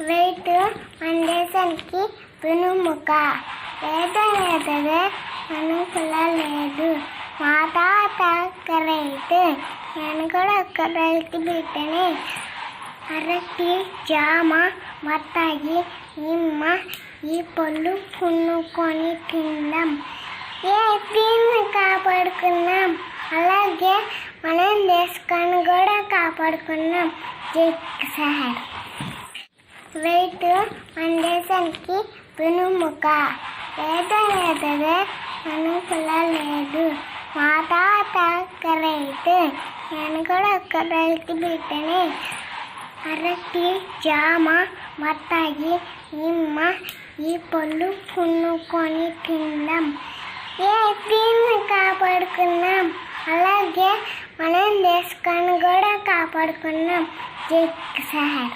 Wait మన దేశానికి వెనుముక ఏదో లేదే అనుకుల లేదు. మా తాత ఒక్క రైతు నేను కూడా ఒక్క రైతు బిడ్డని అరటి జామ బత్తాయి నిమ్మ ఈ పళ్ళు కొనుక్కొని తిందాం. ఏ దీన్ని కాపాడుకున్నాం? అలాగే మనం దేశాన్ని కూడా కాపాడుకున్నాం. జై సార్ వెయిట్ మన దేశానికి వెనుముక ఏదో లేదే అనుకుల లేదు మా తాత ఒక్క రైతు నేను కూడా ఒక్క రైతు బిడ్డని అరటి జామ బత్తాయి నిమ్మ ఈ పళ్ళు కొనుక్కొని తిందాం ఏ దీన్ని కాపాడుకున్నాం అలాగే మనం దేశాన్ని కూడా కాపాడుకున్నాం జై సార్